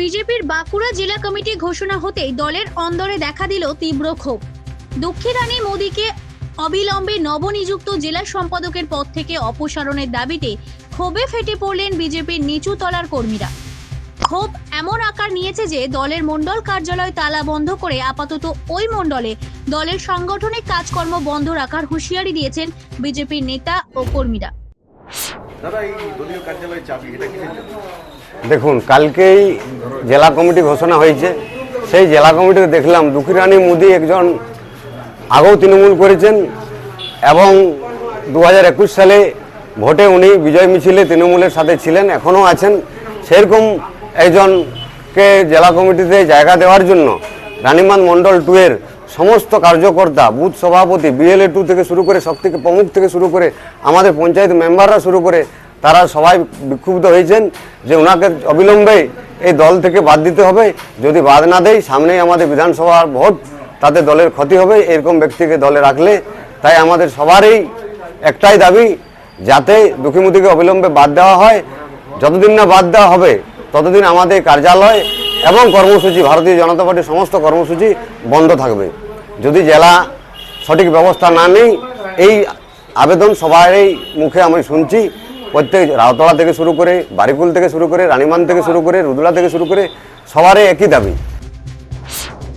বিজেপির বাঁকুড়া জেলা কমিটি ঘোষণা হতেই দলের অন্দরে দেখা দিল তীব্র ক্ষোভ। দক্ষিণ রানী মোদীকে অবিলম্বে নবনিযুক্ত জেলা সম্পাদকের পদ থেকে অপসারণের দাবিতে ক্ষোভে ফেটে পড়লেন বিজেপির নিচু তলার কর্মীরা। ক্ষোভ এমন আকার নিয়েছে যে দলের মণ্ডল কার্যালয় তালা বন্ধ করে আপাতত ওই মণ্ডলে দলের সাংগঠনিক কাজকর্ম বন্ধ রাখার হুঁশিয়ারি দিয়েছেন বিজেপির নেতা ও কর্মীরা। দাদা, এই দলীয় চাবি, এটা দেখুন, কালকেই জেলা কমিটি ঘোষণা হয়েছে। সেই জেলা কমিটিতে দেখলাম দুঃখীরানী মোদি একজন আগেও তৃণমূল করেছেন এবং দু হাজার একুশ সালে ভোটে উনি বিজয় মিছিলে তৃণমূলের সাথে ছিলেন, এখনও আছেন। সেরকম একজনকে জেলা কমিটিতে জায়গা দেওয়ার জন্য রানীমান মণ্ডল টু এর সমস্ত কার্যকর্তা, বুথ সভাপতি, বিএলএ টু থেকে শুরু করে শক্তিকে প্রমুখ থেকে শুরু করে আমাদের পঞ্চায়েত মেম্বাররা শুরু করে তারা সবাই বিক্ষুব্ধ হয়েছেন যে ওনাকে অবিলম্বে এই দল থেকে বাদ দিতে হবে। যদি বাদ না দেয়, সামনেই আমাদের বিধানসভার ভোট, তাতে দলের ক্ষতি হবে, এরকম ব্যক্তিকে দলে রাখলে। তাই আমাদের সবারই একটাই দাবি, যাতে দুঃখীমুখীকে অবিলম্বে বাদ দেওয়া হয়। যতদিন না বাদ দেওয়া হবে, ততদিন আমাদের কার্যালয় এবং কর্মসূচি, ভারতীয় জনতা পার্টির সমস্ত কর্মসূচি বন্ধ থাকবে। যদি জেলা সঠিক ব্যবস্থা না নেই, এই আবেদন সবারই মুখে আমি শুনছি। প্রত্যেক রাউতলা থেকে শুরু করে বারিকুল থেকে শুরু করে রানীমান থেকে শুরু করে রুদুলা থেকে শুরু করে সবারই একই দাবি।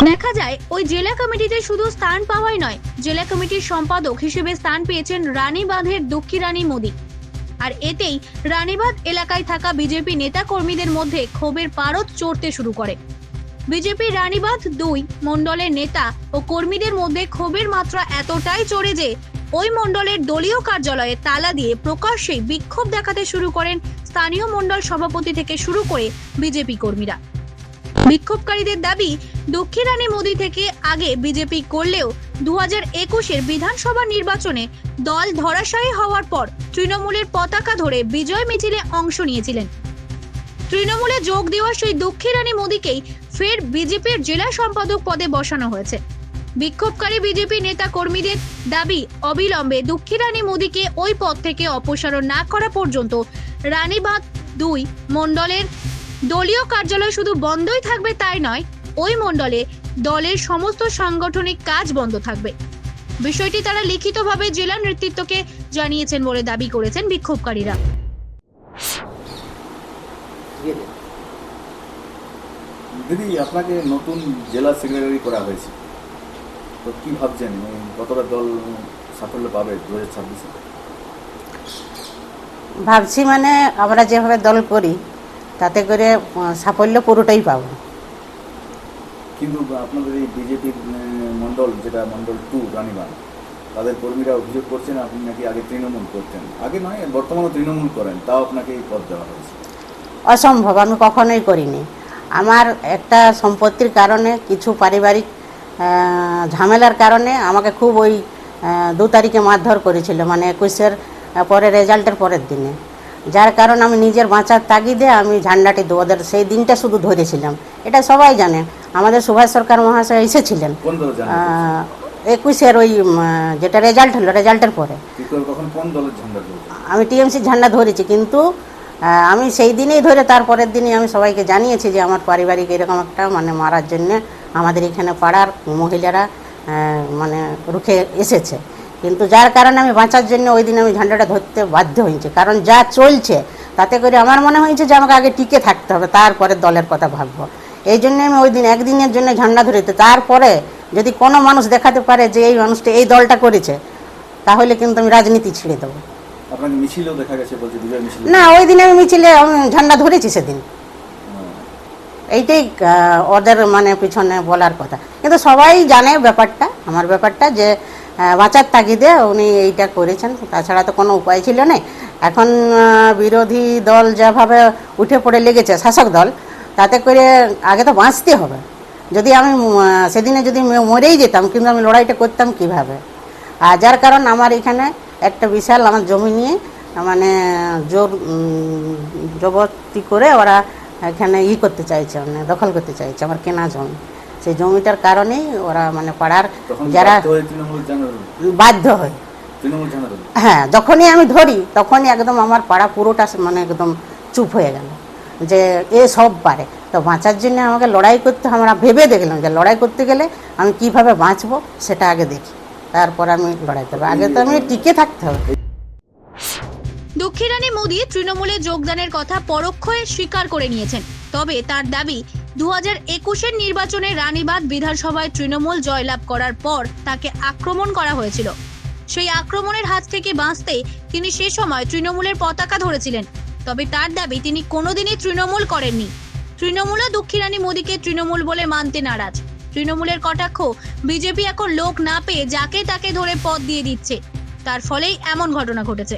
দেখা যায়, ওই জেলা কমিটিতে শুধু স্থান পাওয়াই নয়, জেলা কমিটির সম্পাদক হিসেবে স্থান পেয়েছেন রানীবাঁধের দক্ষী রানী মোদী। আর এতেই রানীবাঁধ এলাকায় থাকা বিজেপি নেতা কর্মীদের মধ্যে ক্ষোভের পারদ চড়তে শুরু করে। বিজেপি রানীবাঁধ দুই, মণ্ডলের নেতা ও কর্মীদের মধ্যে ক্ষোভের মাত্রা এতটাই চড়ে যে ওই মণ্ডলের দলীয় কার্যালয়ে তালা দিয়ে প্রকাশ্যেই বিক্ষোভ দেখাতে শুরু করেন স্থানীয় মণ্ডল সভাপতি থেকে শুরু করে বিজেপি কর্মীরা। বিক্ষোভকারীদের দাবি দক্ষিণানী মোদী থেকে আগে বিজেপি করলেও দু হাজার একুশের বিধানসভা নির্বাচনে দল ধরাশায়ী হওয়ার পর তৃণমূলের পতাকা ধরে বিজয় মিছিলে অংশ নিয়েছিলেন। তৃণমূলে যোগ দেওয়া সেই দক্ষিণানী মোদীকেই ফের বিজেপির জেলা সম্পাদক পদে বসানো হয়েছে। বিক্ষোভকারী বিজেপি নেতা কর্মীদের দাবি অবিলম্বে দক্ষিণানী মোদীকে ওই পদ থেকে অপসারণ না করা পর্যন্ত রানীবাঁধ দুই মণ্ডলের দলীয় কার্যালয় শুধু বন্ধই থাকবে তাই নয়, ওই মণ্ডলে দলের সমস্ত সাংগঠনিক কাজ বন্ধ থাকবে। বিষয়টি তারা লিখিতভাবে জেলা নেতৃত্বকে জানিয়েছেন বলে দাবি করেছেন বিক্ষোভকারীরা। দিদি, আপনাকে নতুন জেলা সেক্রেটারি করা হয়েছে। তো কি ভাবছেন? কতটা দল সাফল্য পাবে দু হাজার ছাব্বিশে? ভাবছি মানে আমরা যেভাবে দল করি তাতে করে সাফল্য পুরোটাই পাবো। কিন্তু আপনাদের এই বিজেপির মণ্ডল যেটা মণ্ডল টু রানীবান তাদের কর্মীরা অভিযোগ করছেন আপনি নাকি আগে তৃণমূল করতেন। আগে নয় বর্তমানে তৃণমূল করেন তাও আপনাকে এই পদ দেওয়া হয়েছে। অসম্ভব আমি কখনোই করিনি। আমার একটা সম্পত্তির কারণে কিছু পারিবারিক ঝামেলার কারণে আমাকে খুব ওই দু তারিখে মারধর করেছিল মানে একুশের পরে রেজাল্টের পরের দিনে। যার কারণ আমি নিজের বাঁচার তাগিদে আমি ঝান্ডাটি ওদের সেই দিনটা শুধু ধরেছিলাম। এটা সবাই জানে আমাদের সুভাষ সরকার মহাশয় এসেছিলেন। একুশের ওই যেটা রেজাল্ট হলো রেজাল্টের পরে। আমি টিএমসির ঝান্ডা ধরেছি কিন্তু আমি সেই দিনেই ধরে তারপরের দিনই আমি সবাইকে জানিয়েছি যে আমার পারিবারিক এরকম একটা মানে মারার জন্য আমাদের এখানে পাড়ার মহিলারা মানে রুখে এসেছে। কিন্তু যার কারণে আমি বাঁচার জন্য ওই দিন আমি ঝান্ডাটা ধরতে বাধ্য হয়েছি। কারণ যা চলছে তাতে করে আমার মনে হয়েছে যে আমাকে আগে টিকে থাকতে হবে তারপরে দলের কথা ভাববো। এই জন্য আমি ওই দিন একদিনের জন্য ঝান্ডা ধরেছি। তারপরে যদি কোনো মানুষ দেখাতে পারে যে এই মানুষটা এই দলটা করেছে তাহলে কিন্তু আমি রাজনীতি ছেড়ে দেবো। না ওই দিন আমি মিছিলে আমি ঝান্ডা ধরেছি সেদিন। এইটাই ওদের মানে পিছনে বলার কথা। কিন্তু সবাই জানে ব্যাপারটা, আমার ব্যাপারটা যে বাঁচার তাগিদে উনি এইটা করেছেন। তাছাড়া তো কোনো উপায় ছিল না। এখন বিরোধী দল যেভাবে উঠে পড়ে লেগেছে, শাসক দল, তাতে করে আগে তো বাঁচতে হবে। যদি আমি সেদিনে যদি মরেই যেতাম, কিন্তু আমি লড়াইটা করতাম কীভাবে? আর যার কারণ আমার এখানে একটা বিশাল আমার জমি নিয়ে মানে জোর জবরদস্তি করে ওরা এখানে ই করতে চাইছে মানে দখল করতে চাইছে আমার কেনা জমি। সেই জমিটার কারণেই ওরা মানে পাড়ার যারা বাধ্য হয়ে। হ্যাঁ। যখনই আমি ধরি তখনই একদম আমার পাড়া পুরোটা মানে একদম চুপ হয়ে গেল। যে এ সব পারে। তো বাঁচার জন্য আমাকে লড়াই করতে আমরা ভেবে দেখলাম যে লড়াই করতে গেলে আমি কীভাবে বাঁচবো সেটা আগে দেখি। তারপর আমি লড়াই করব। আগে তো আমি টিকে থাকতে হবে। দুঃখী রানী মোদী তৃণমূলে যোগদানের কথা পরোক্ষে স্বীকার করে নিয়েছেন। তবে তার দাবি দু হাজার একুশের নির্বাচনে রানীবাদ বিধানসভায় তৃণমূল জয়লাভ করার পর তাকে আক্রমণ করা হয়েছিল। সেই আক্রমণের হাত থেকে বাঁচতে তিনি সে সময় তৃণমূলের পতাকা ধরেছিলেন। তবে তার দাবি, তিনি কোনোদিনই তৃণমূল করেননি। তৃণমূলও দুঃখী রানী মোদীকে তৃণমূল বলে মানতে নারাজ। তৃণমূলের কটাক্ষ, বিজেপি এখন লোক না পেয়ে যাকে তাকে ধরে পদ দিয়ে দিচ্ছে। তার ফলেই এমন ঘটনা ঘটেছে।